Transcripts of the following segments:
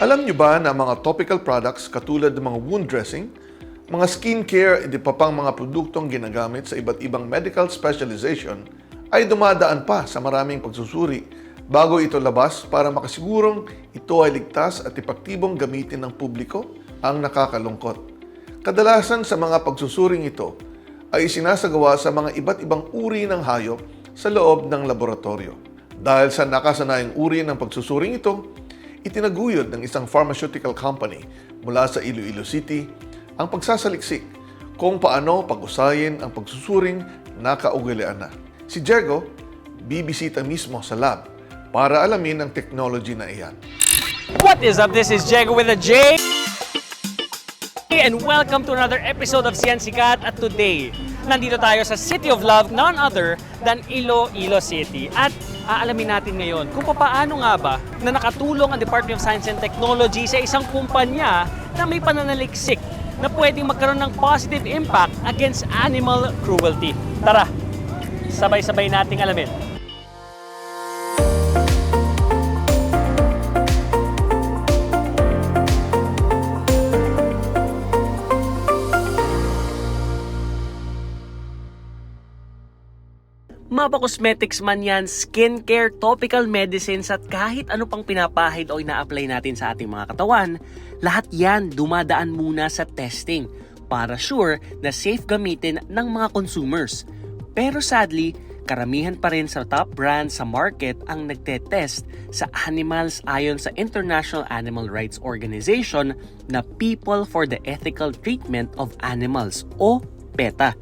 Alam niyo ba na mga topical products katulad ng mga wound dressing, mga skincare at iba pang mga produktong ginagamit sa iba't ibang medical specialization ay dumadaan pa sa maraming pagsusuri bago ito labas para makasigurong ito ay ligtas at epektibong gamitin ng publiko ang nakakalungkot. Kadalasan sa mga pagsusuring ito ay isinasagawa sa mga iba't ibang uri ng hayop sa loob ng laboratorio. Dahil sa nakasanayang uri ng pagsusuring ito, itinaguyod ng isang pharmaceutical company mula sa Iloilo City ang pagsasaliksik kung paano pag-usayin ang pagsusuring na kaugalian na. Si Diego, bibisita mismo sa lab para alamin ang technology na iyan. What is up? This is Jego with a J. And welcome to another episode of Sikat at today, nandito tayo sa City of Love, none other than Iloilo City. At aalamin natin ngayon kung paano nga ba na nakatulong ang Department of Science and Technology sa isang kumpanya na may pananaliksik na pwedeng magkaroon ng positive impact against animal cruelty. Tara, sabay-sabay nating alamin. Mapa cosmetics man yan, skincare, topical medicines at kahit ano pang pinapahid o ina-apply natin sa ating mga katawan, lahat yan dumadaan muna sa testing para sure na safe gamitin ng mga consumers. Pero sadly, karamihan pa rin sa top brands sa market ang nagte-test sa animals ayon sa International Animal Rights Organization na People for the Ethical Treatment of Animals o PETA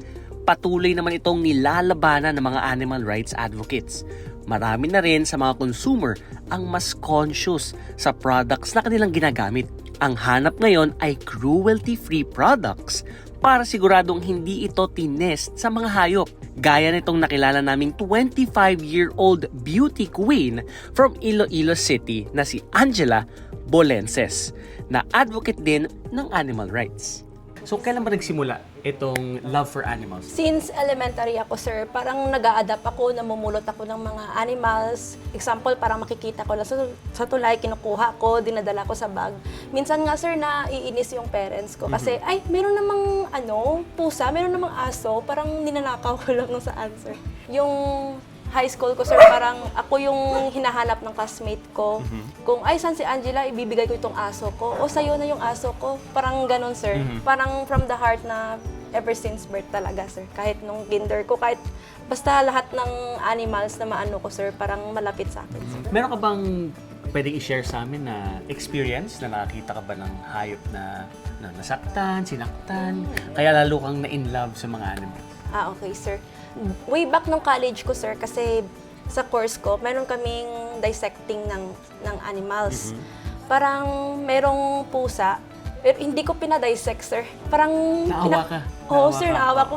patuloy naman itong nilalabanan ng mga animal rights advocates. Marami na rin sa mga consumer ang mas conscious sa products na kanilang ginagamit. Ang hanap ngayon ay cruelty-free products para siguradong hindi ito tinest sa mga hayop. Gaya nitong nakilala naming 25-year-old beauty queen from Iloilo City na si Angela Bolenses na advocate din ng animal rights. So, kailan ba nagsimula itong love for animals? Since elementary ako, sir, parang nag adapt ako, namumulot ako ng mga animals. Example, parang makikita ko lang sa, sa tulay, kinukuha ko, dinadala ko sa bag. Minsan nga, sir, naiinis yung parents ko. Kasi, ay, meron namang, ano, pusa, meron namang aso, parang ninanakaw ko lang sa answer. Yung high school ko, sir, parang ako yung hinahanap ng classmate ko. Kung, ay, saan si Angela, ibibigay ko itong aso ko. O, sa'yo na yung aso ko. Parang ganon, sir. Parang from the heart na ever since birth talaga, sir. Kahit nung kinder ko, kahit basta lahat ng animals na maano ko, sir, parang malapit sa akin, sir. Meron ka bang pwedeng i-share sa amin na experience na nakakita ka ba ng hayop na, na nasaktan, sinaktan, kaya lalo kang na-in love sa mga animals? Ah, okay, sir. Way back nung college ko, sir, kasi sa course ko, meron kaming dissecting ng, ng animals. Parang merong pusa, pero hindi ko pinadissect, sir. Parang... Naawa ka? Oo, Naawa sir, ka? naawa ko.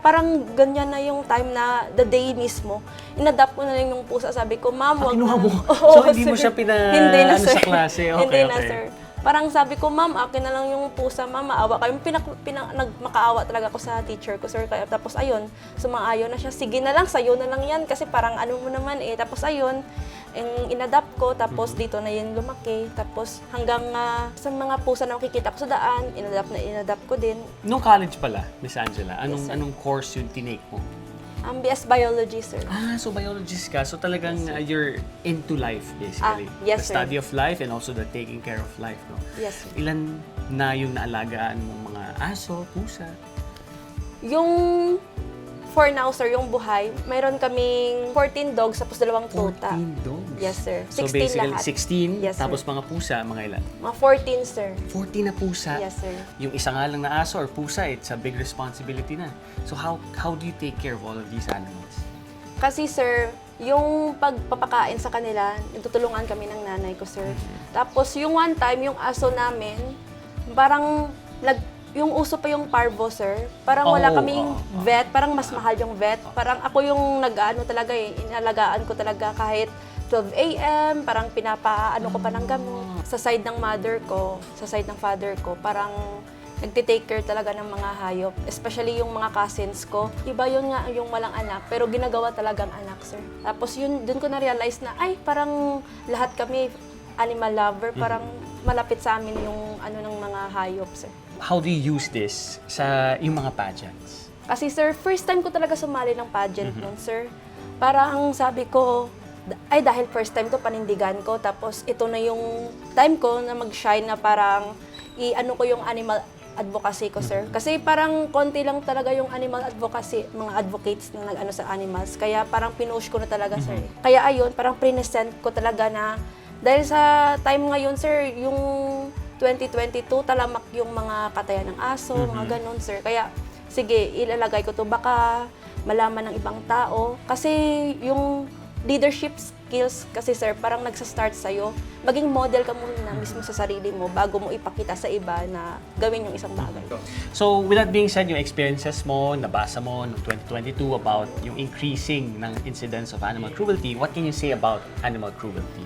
Parang ganyan na yung time na the day mismo. Inadapt ko na lang yung pusa. Sabi ko, ma'am, Ah, wag kinuha na." mo? Oo, So, hindi mo sir. siya pina- Hindi na, ano sir. sa klase? Okay, hindi na, okay. sir. Parang sabi ko, ma'am, akin na lang yung pusa, ma'am, maawa kayo. Pinak, pinak, nagmakaawa talaga ako sa teacher ko, sir. Kaya, tapos ayun, sumaayon na siya. Sige na lang, sa'yo na lang yan. Kasi parang ano mo naman eh. Tapos ayun, yung inadapt ko, tapos Mm-hmm. dito na yun lumaki. Tapos hanggang ah, sa mga pusa na makikita ko sa daan, inadapt na inadapt ko din. Nung college pala, Miss Angela, anong, Yes, sir. anong course yung tinake mo? Ang BS Biology, sir. Ah, so biologist ka. So talagang uh, you're into life, basically. Ah, yes, the sir. study of life and also the taking care of life, no? Yes, sir. Ilan na yung naalagaan mong mga aso, pusa? Yung for now, sir, yung buhay, mayroon kaming 14 dogs tapos dalawang tuta. 14 dogs? Yes, sir. So 16 basically, lahat. 16, Yes, sir. tapos mga pusa, mga ilan? Mga 14, sir. 14 na pusa. Yes, sir. Yung isa nga lang na aso or pusa, it's a big responsibility na. So how how do you take care of all of these animals? Kasi, sir, yung pagpapakain sa kanila, nagtutulungan kami ng nanay ko, sir. Tapos, yung one time, yung aso namin, parang nag, yung uso pa yung parvo, sir. Parang wala Oh, kaming oh, oh. vet, parang mas mahal yung vet. Parang ako yung nag-ano talaga eh, inalagaan ko talaga kahit 12 a.m., parang pinapaano ko pa ng gamot. Sa side ng mother ko, sa side ng father ko, parang nagtitake care talaga ng mga hayop. Especially yung mga cousins ko. Iba yun nga yung walang anak, pero ginagawa talagang anak, sir. Tapos yun, dun ko na-realize na, ay, parang lahat kami animal lover, parang malapit sa amin yung ano ng mga hayop, sir. How do you use this sa yung mga pageants? Kasi sir, first time ko talaga sumali ng pageant nun, sir. Parang sabi ko, ay dahil first time to panindigan ko, tapos ito na yung time ko na mag-shine na parang i-ano ko yung animal advocacy ko, sir. Kasi parang konti lang talaga yung animal advocacy, mga advocates na nag-ano sa animals. Kaya parang pinush ko na talaga, sir. Kaya ayun, parang present ko talaga na dahil sa time ngayon, sir, yung 2022, talamak yung mga katayan ng aso, mga ganun, sir. Kaya, sige, ilalagay ko to baka malaman ng ibang tao. Kasi yung leadership skills kasi sir, parang nagsa-start sa'yo. Maging model ka muna mismo sa sarili mo bago mo ipakita sa iba na gawin yung isang bagay. So, with that being said, yung experiences mo, nabasa mo noong 2022 about yung increasing ng incidents of animal cruelty, what can you say about animal cruelty?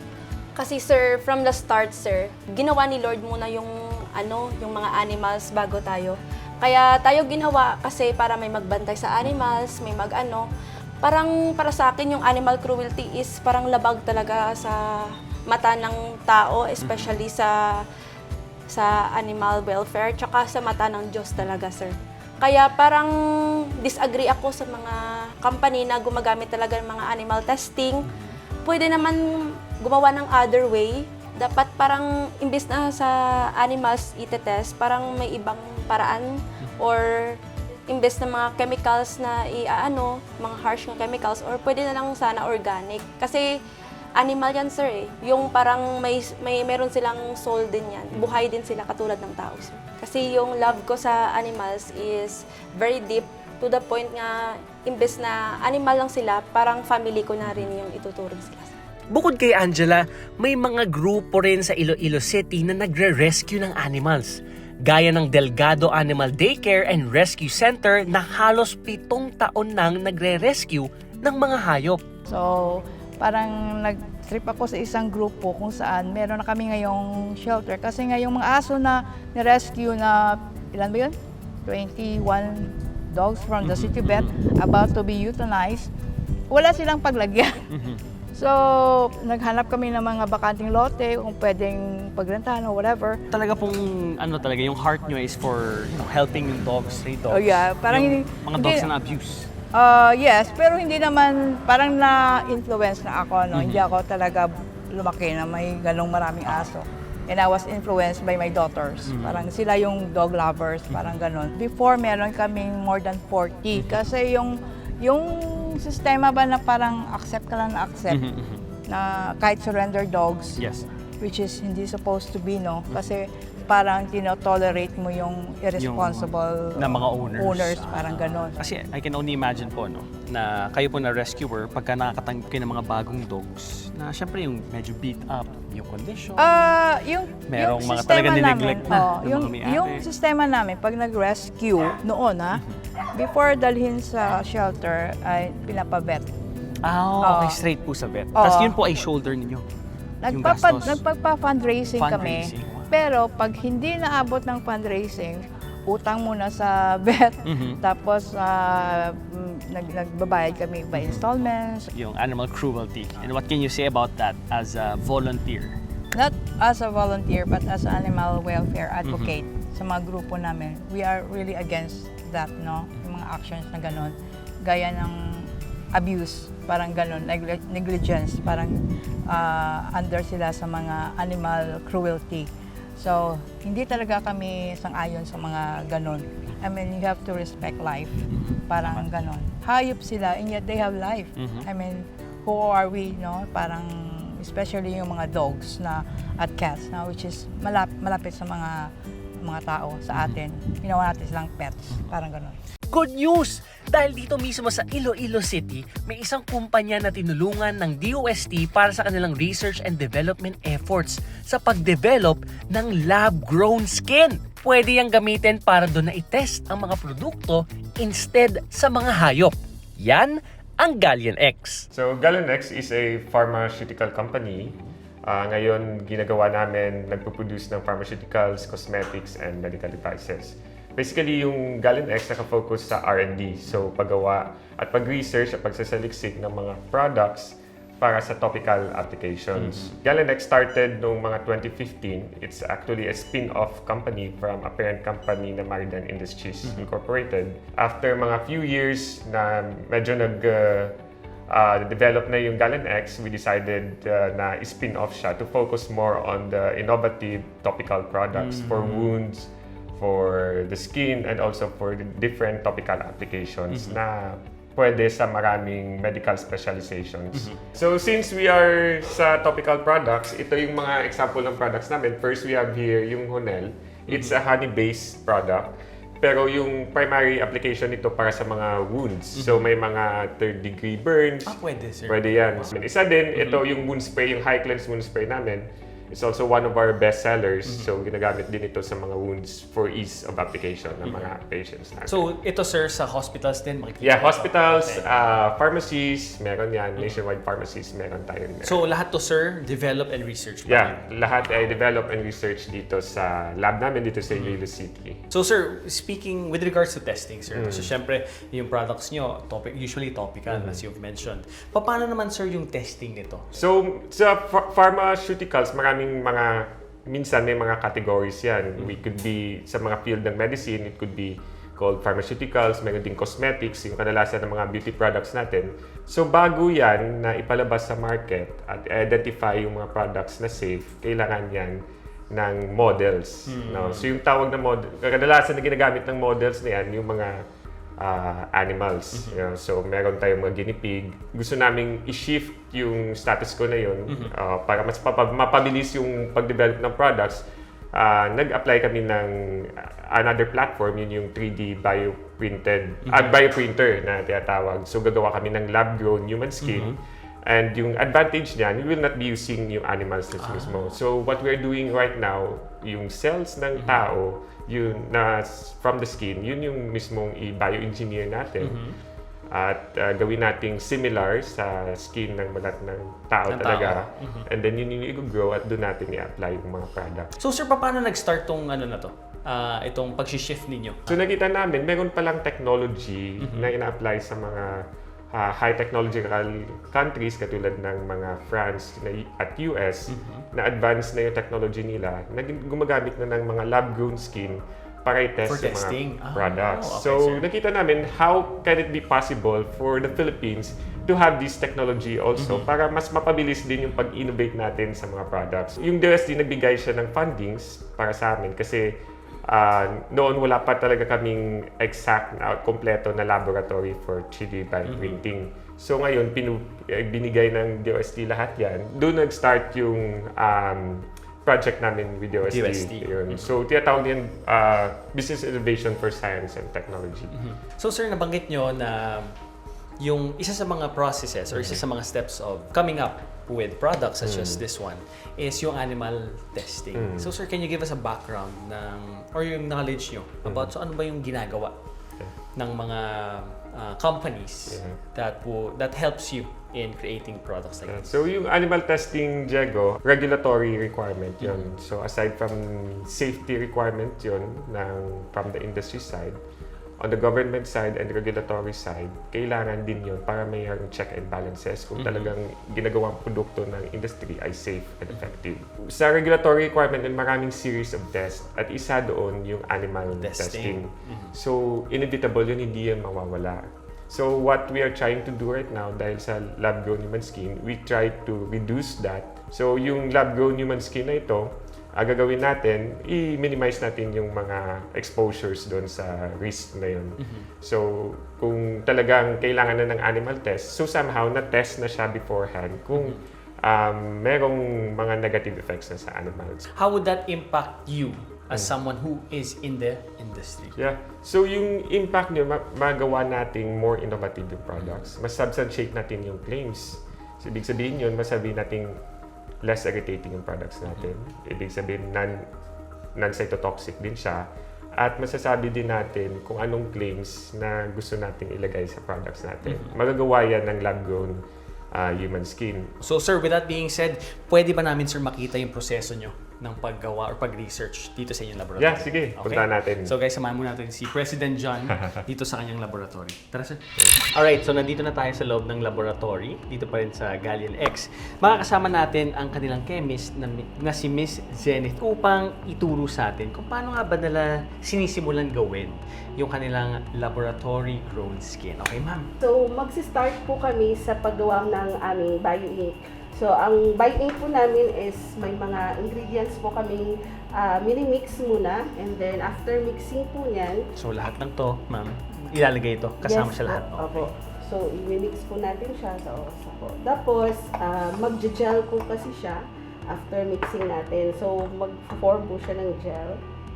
Kasi sir, from the start sir, ginawa ni Lord muna yung ano, yung mga animals bago tayo. Kaya tayo ginawa kasi para may magbantay sa animals, may mag-ano. Parang para sa akin yung animal cruelty is parang labag talaga sa mata ng tao, especially sa sa animal welfare, tsaka sa mata ng Diyos talaga, sir. Kaya parang disagree ako sa mga company na gumagamit talaga ng mga animal testing. Pwede naman gumawa ng other way. Dapat parang imbis na sa animals ite-test, parang may ibang paraan or imbes na mga chemicals na iaano, mga harsh na chemicals or pwede na lang sana organic. Kasi animal yan, sir, eh. Yung parang may, may meron silang soul din yan. Buhay din sila katulad ng tao, sir. Kasi yung love ko sa animals is very deep to the point nga imbes na animal lang sila, parang family ko na rin yung ituturing sila. Bukod kay Angela, may mga grupo rin sa Iloilo City na nagre-rescue ng animals. Gaya ng Delgado Animal Daycare and Rescue Center na halos pitong taon nang nagre-rescue ng mga hayop. So, parang nag-trip ako sa isang grupo kung saan meron na kami ngayong shelter. Kasi ngayong mga aso na ni-rescue na, ilan ba yun? 21 dogs from the city vet about to be euthanized. Wala silang paglagyan. So, naghanap kami ng mga bakanting lote kung pwedeng pagrentahan o whatever. Talaga pong ano talaga yung heart nyo is for you know, helping yung dogs, stray dogs. Oh, yeah. Parang yung hindi- mga hindi- dogs na abuse. Uh, yes, pero hindi naman, parang na-influence na ako, no? Hindi ako talaga lumaki na may ganong maraming aso. And I was influenced by my daughters. Parang sila yung dog lovers, parang ganon. Before, meron kaming more than 40. Kasi yung, yung sistema ba na parang accept ka lang na accept, na kahit surrender dogs, Yes. which is hindi supposed to be, no? Kasi parang tinotolerate mo yung irresponsible na mga owners. owners parang ganon. Kasi I can only imagine po, no, na kayo po na rescuer, pagka nakakatanggap kayo ng mga bagong dogs, na syempre yung medyo beat up, yung condition. Ah, yung Merong yung mga talaga nineglect na oh, ng yung, may-ari. yung sistema namin pag nag-rescue noon ha, before dalhin sa shelter ay pinapabet. Ah, okay, Oo. straight po sa vet. Oo. Tapos yun po ay shoulder ninyo. Nagpapa, gastos. nagpapa-fundraising kami. Fundraising. Pero pag hindi naabot ng fundraising, utang muna sa vet. Mhm. Tapos ah, mm, nag, nagbabayad kami by installments. Yung animal cruelty. And what can you say about that as a volunteer? Not as a volunteer, but as an animal welfare advocate Mm-hmm. sa mga grupo namin. We are really against that, no? Actions na gano'n. Gaya ng abuse, parang gano'n, negli- negligence, parang ah, under sila sa mga animal cruelty. So, hindi talaga kami sang-ayon sa mga gano'n. I mean, you have to respect life. Parang gano'n. Hayop sila, and yet they have life. Mhm. I mean, who are we, no? Parang, especially yung mga dogs na at cats na which is malap, malapit sa mga mga tao sa atin. Ginawa natin silang pets. Parang gano'n. Good news! Dahil dito mismo sa Iloilo City, may isang kumpanya na tinulungan ng DOST para sa kanilang research and development efforts sa pagdevelop ng lab-grown skin. Pwede yang gamitin para doon na itest ang mga produkto instead sa mga hayop. Yan ang Galleon X. So, Galenex is a pharmaceutical company. Ah, ngayon, ginagawa namin, nagpo-produce ng pharmaceuticals, cosmetics, and medical devices. Basically, yung Galenex nakafocus sa R&D. So, paggawa at pag-research at pagsasaliksik ng mga products para sa topical applications. Galenex started noong mga 2015. It's actually a spin-off company from a parent company na Maridan Industries Incorporated. After mga few years na medyo nag uh, uh, develop na yung Galen X, we decided uh, na spin off siya to focus more on the innovative topical products for wounds, for the skin, and also for the different topical applications na pwede sa maraming medical specializations. So since we are sa topical products, ito yung mga example ng products namin. First, we have here yung Honel. It's a honey-based product. Pero yung primary application nito para sa mga wounds. So may mga third degree burns. Ah, pwede, sir. Pwede yan. Isa din, ito yung wound spray, yung high cleanse wound spray namin. It's also one of our best sellers. So ginagamit din ito sa mga wounds for ease of application ng mga patients natin. So, ito sir, sa hospitals din makikita. yeah, hospitals, Okay. uh, pharmacies, meron yan. Nationwide pharmacies, meron tayo. meron. So, lahat to sir, develop and research Yeah, rin. lahat ay develop and research dito sa lab namin dito sa Iloilo City. So sir, speaking with regards to testing sir, Mm. so syempre yung products nyo, topic, usually topical Mm-hmm. as you've mentioned. Paano naman sir yung testing nito? So, sa ph- pharmaceuticals, maraming mga, minsan may mga categories yan. We could be, sa mga field ng medicine, it could be called pharmaceuticals, meron din cosmetics, yung kadalasan ng mga beauty products natin. So, bago yan na ipalabas sa market at identify yung mga products na safe, kailangan yan ng models. No? So, yung tawag na model, kadalasan na ginagamit ng models na yan, yung mga ah, animals. You know, so, meron tayong mga guinea pig. Gusto naming i-shift yung status ko na yun ah, para mas papa- mapabilis yung pag-develop ng products. Ah, nag-apply kami ng ah, another platform, yun yung 3D bioprinted, ah, bioprinter na tinatawag. So, gagawa kami ng lab-grown human skin. And yung advantage niyan, we will not be using yung animals na mismo. So what we're doing right now, yung cells ng tao, yun na from the skin, yun yung mismong i-bioengineer natin. At uh, gawin nating similar sa skin ng balat ng tao Ng talaga. tao. And then yun yung i-grow at doon natin i-apply yung mga products. So sir, paano nag-start tong ano na to? Ah, itong pag-shift ninyo? So nakita namin, meron palang technology na ina-apply sa mga ah, high technological countries katulad ng mga France na, at US na advanced na yung technology nila na gumagamit na ng mga lab-grown skin para i-test For yung testing. mga Ah, products. okay, so sir. nakita namin how can it be possible for the Philippines to have this technology also para mas mapabilis din yung pag-innovate natin sa mga products. Yung DOST nagbigay siya ng fundings para sa amin kasi ah, noon wala pa talaga kaming exact na kompleto na laboratory for 3D bioprinting. So ngayon pinu- eh, binigay ng DOST lahat 'yan. Doon nag-start yung um, project namin with DOST. DOST. Yun. So tinatawag din ah, Business Innovation for Science and Technology. So sir, nabanggit nyo na yung isa sa mga processes or isa sa mga steps of coming up with products such as this one is yung animal testing. So sir, can you give us a background ng or yung knowledge nyo about so ano ba yung ginagawa ng mga uh, companies that wo, that helps you in creating products like this? So yung animal testing, Diego, regulatory requirement yun. So aside from safety requirement yun ng, from the industry side, on the government side and regulatory side, kailangan din yun para mayroong check and balances kung talagang ginagawang produkto ng industry ay safe and effective. Sa regulatory requirement, may maraming series of tests at isa doon yung animal Testing. testing. So inevitable yun, hindi yan mawawala. So what we are trying to do right now dahil sa lab-grown human skin, we try to reduce that. So yung lab-grown human skin na ito, ang gagawin natin, i-minimize natin yung mga exposures doon sa risk na yun. So kung talagang kailangan na ng animal test, so somehow na-test na siya beforehand kung um, merong mga negative effects na sa animals. How would that impact you as someone who is in the industry? Yeah. So yung impact niyo, ma- magawa nating more innovative yung products. Mas substantiate natin yung claims. So ibig sabihin yun, masabi nating less irritating yung products natin. Ibig sabihin, non, non-cytotoxic din siya. At masasabi din natin kung anong claims na gusto nating ilagay sa products natin. Magagawa yan ng lab-grown ah, human skin. So sir, with that being said, pwede ba namin sir makita yung proseso nyo ng paggawa or pag-research dito sa inyong laboratory. Yeah, sige. Puntahan natin. So guys, samahan muna natin si President John dito sa kanyang laboratory. Tara sir. Alright, so nandito na tayo sa loob ng laboratory, dito pa rin sa Gallian X. Makakasama natin ang kanilang chemist na, na si Miss Zenith upang ituro sa atin kung paano nga ba nila sinisimulan gawin yung kanilang laboratory grown skin. Okay, ma'am? So, magsi-start po kami sa paggawa ng aming bio-ink. So, ang bio-ink po namin is may mga ingredients po kami ah, mini-mix muna and then after mixing po niyan, So lahat ng to, ma'am, ilalagay ito kasama yes sa lahat. Po, opo. So, i-mix po natin siya sa osa po. Tapos, ah, mag-gel po kasi siya after mixing natin. So, mag-form po siya ng gel.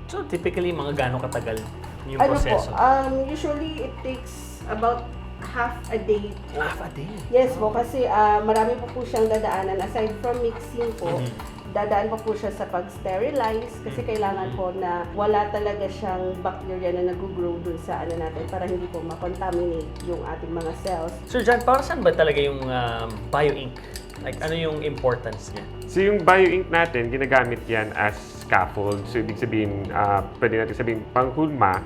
So typically, mga gaano katagal yung Ano po, proseso? um, usually it takes about half a day po. Half a day. Yes po, kasi ah, marami po po siyang dadaanan. Aside from mixing po, Mhm. dadaan pa po siya sa pag-sterilize kasi kailangan po na wala talaga siyang bacteria na nag-grow dun sa ano natin para hindi po ma-contaminate yung ating mga cells. Sir John, para saan ba talaga yung um, bio-ink? Like, ano yung importance niya? So yung bio-ink natin, ginagamit yan as scaffold. So ibig sabihin, ah, pwede natin sabihin panghulma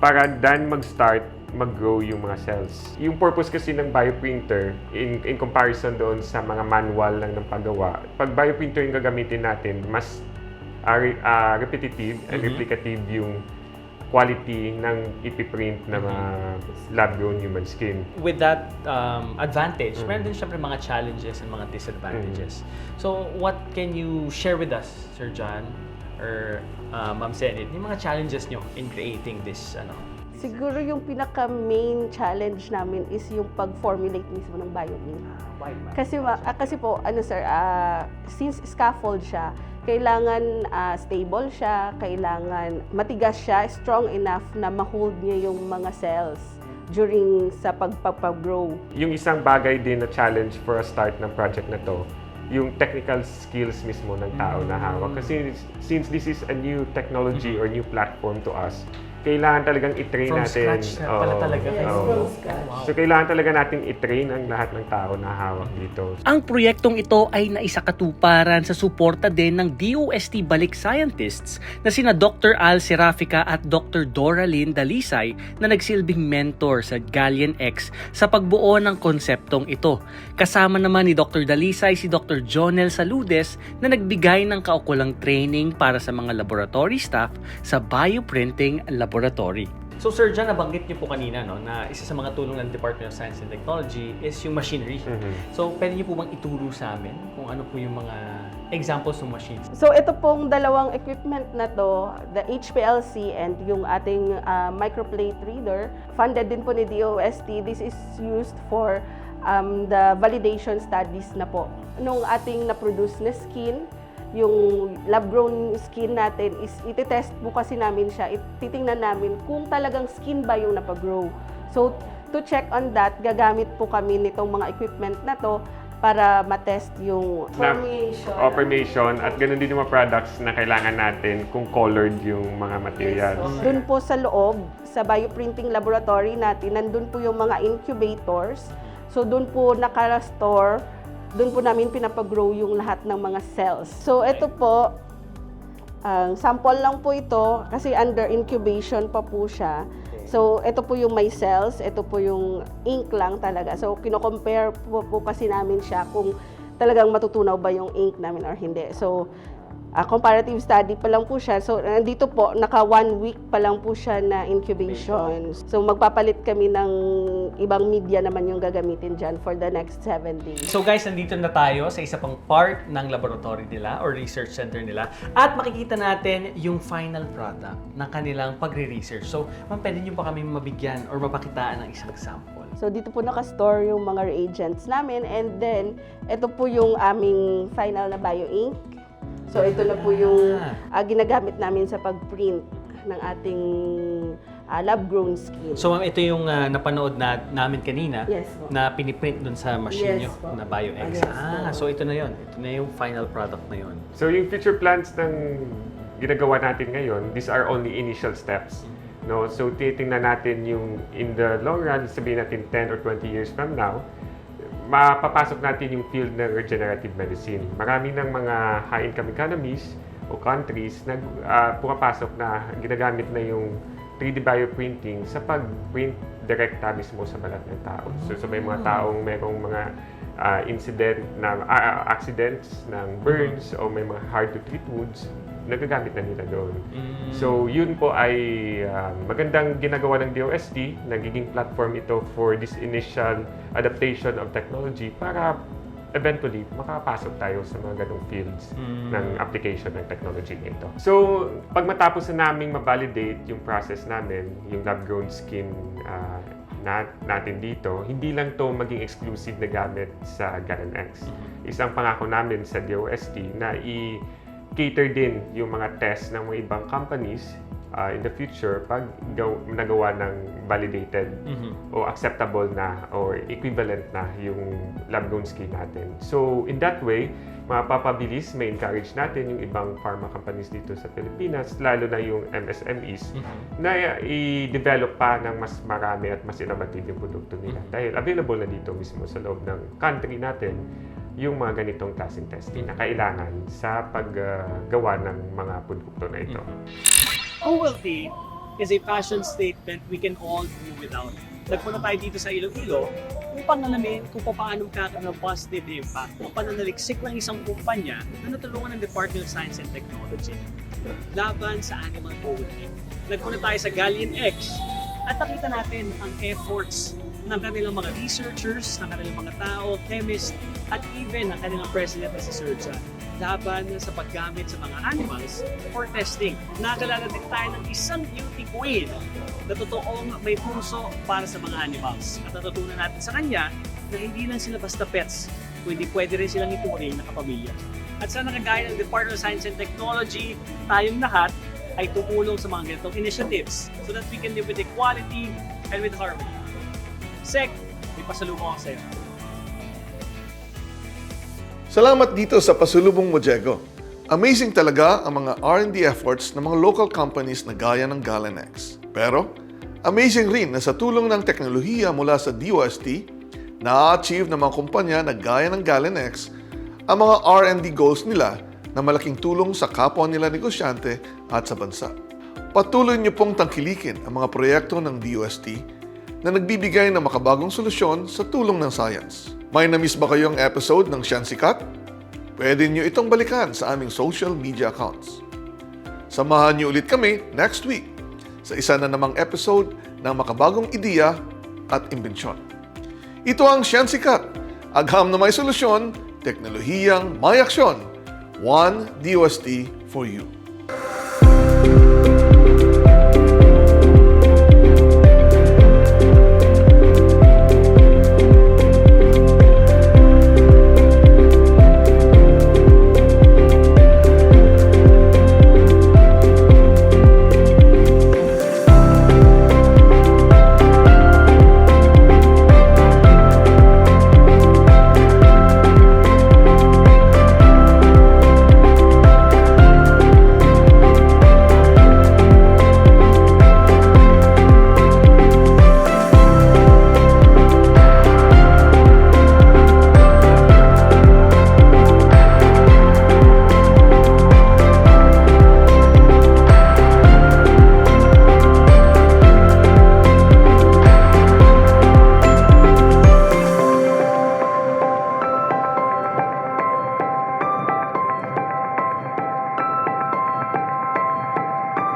para dan mag-start mag-grow yung mga cells. Yung purpose kasi ng bioprinter in, in comparison doon sa mga manual lang ng paggawa, pag bioprinter yung gagamitin natin, mas re- ah, repetitive and Mhm. replicative yung quality ng ipiprint na mga lab-grown human skin. With that um, advantage, Mm. meron din syempre mga challenges and mga disadvantages. So, what can you share with us, Sir John or uh, Ma'am Senit, yung mga challenges nyo in creating this ano, Siguro yung pinaka-main challenge namin is yung pag-formulate mismo ng bio-ink. Kasi ma- ah, kasi po ano sir, ah, since scaffold siya, kailangan ah, stable siya, kailangan matigas siya, strong enough na ma-hold niya yung mga cells during sa pagpapag-grow. Yung isang bagay din na challenge for a start ng project na to, yung technical skills mismo ng tao na hawak. Kasi since this is a new technology or new platform to us, kailangan talagang i-train From natin. scratch na pala Oo, talaga. Yes, oo. So kailangan talaga natin i-train ang lahat ng tao na hawak dito. Ang proyektong ito ay naisakatuparan sa suporta din ng DOST Balik Scientists na sina Dr. Al Serafica at Dr. Dora Lynn Dalisay na nagsilbing mentor sa Gallian X sa pagbuo ng konseptong ito. Kasama naman ni Dr. Dalisay si Dr. Jonel Saludes na nagbigay ng kaukulang training para sa mga laboratory staff sa bioprinting laboratory. So Sir John, nabanggit niyo po kanina no, na isa sa mga tulong ng Department of Science and Technology is yung machinery. Mhm. So, pwede niyo po bang ituro sa amin kung ano po yung mga examples ng machines? So ito pong dalawang equipment na to, the HPLC and yung ating ah, microplate reader, funded din po ni DOST. This is used for um, the validation studies na po. Nung ating na-produce na skin, yung lab-grown skin natin is iti-test po kasi namin siya, ititingnan namin kung talagang skin ba yung napag-grow. So to check on that, gagamit po kami nitong mga equipment na to para matest yung Na- formation. O formation at ganun din yung mga products na kailangan natin kung colored yung mga materials. Doon po sa loob, sa bioprinting laboratory natin, nandun po yung mga incubators. So doon po naka-store, doon po namin pinapag-grow yung lahat ng mga cells. So ito po, ang sample lang po ito kasi under incubation pa po siya. So ito po yung may cells, ito po yung ink lang talaga. So kino-compare po, po kasi namin siya kung talagang matutunaw ba yung ink namin or hindi. So Ah, comparative study pa lang po siya. So, nandito po, naka one week pa lang po siya na incubation. So, magpapalit kami ng ibang media naman yung gagamitin dyan for the next seven days. So guys, nandito na tayo sa isa pang part ng laboratory nila or research center nila at makikita natin yung final product ng kanilang pagre-research. So, ma'am, pwede niyo ba kami mabigyan or mapakitaan ng isang sample? So, dito po nakastore yung mga reagents namin. And then, ito po yung aming final na bio-ink. So, ito na po yung ah, ginagamit namin sa pag-print ng ating ah, lab-grown skin. So, ma'am, ito yung ah, napanood na, namin kanina Yes po. na piniprint dun sa machine Yes nyo po. na BioX. Yes ah, po. so ito na yon. Ito na yung final product na yon. So yung future plans ng ginagawa natin ngayon, these are only initial steps. No, so titingnan natin yung in the long run, sabihin natin 10 or 20 years from now, mapapasok natin yung field ng regenerative medicine. Marami ng mga high-income economies o countries na ah, pumapasok na ginagamit na yung 3D bioprinting sa pag-print direkta mismo sa balat ng tao. So, so may mga taong merong mga ah, incident na ah, ah, accidents ng burns o may mga hard to treat wounds nagagamit na nila doon. So, yun po ay ah, magandang ginagawa ng DOST. Nagiging platform ito for this initial adaptation of technology para eventually makapasok tayo sa mga ganong fields ng application ng technology nito. So, pag matapos na naming ma-validate yung process namin, yung lab-grown skin ah, na, natin dito, hindi lang to maging exclusive na gamit sa Galan X. Isang pangako namin sa DOST na i- cater din yung mga test ng mga ibang companies uh, in the future pag gaw- nagawa ng validated o acceptable na or equivalent na yung lab grown skin natin. So in that way, mapapabilis, may encourage natin yung ibang pharma companies dito sa Pilipinas, lalo na yung MSMEs, na i-develop pa ng mas marami at mas innovative yung produkto nila. Dahil available na dito mismo sa loob ng country natin yung mga ganitong klaseng testing na kailangan sa paggawa ng mga produkto na ito. Cruelty is a fashion statement we can all do without. Nagpunta tayo dito sa Iloilo upang alamin kung paano magkakaroon ng positive impact o pananaliksik ng isang kumpanya na natulungan ng Department of Science and Technology laban sa animal cruelty. Nagpunta tayo sa Galleon X at nakita natin ang efforts ng kanilang mga researchers, ng kanilang mga tao, chemist, at even ng kanilang president na si Sir John laban sa paggamit sa mga animals for testing. Nakalala din tayo ng isang beauty queen na totoong may puso para sa mga animals. At natutunan natin sa kanya na hindi lang sila basta pets, kundi pwede rin silang ituring na kapamilya. At sana kagaya ng Department of Science and Technology, tayong lahat ay tumulong sa mga ganitong initiatives so that we can live with equality and with harmony. Sek, may pasalubong ako sa'yo. Salamat dito sa pasulubong mo, Diego. Amazing talaga ang mga R&D efforts ng mga local companies na gaya ng Galenex. Pero, amazing rin na sa tulong ng teknolohiya mula sa DOST, na-achieve ng mga kumpanya na gaya ng Galenex ang mga R&D goals nila na malaking tulong sa kapwa nila negosyante at sa bansa. Patuloy niyo pong tangkilikin ang mga proyekto ng DOST na nagbibigay ng makabagong solusyon sa tulong ng science. May na-miss ba kayong episode ng Sciensikat? Pwede niyo itong balikan sa aming social media accounts. Samahan niyo ulit kami next week sa isa na namang episode ng makabagong ideya at imbensyon. Ito ang Sciensikat, agham na may solusyon, teknolohiyang may aksyon. One DOST for you.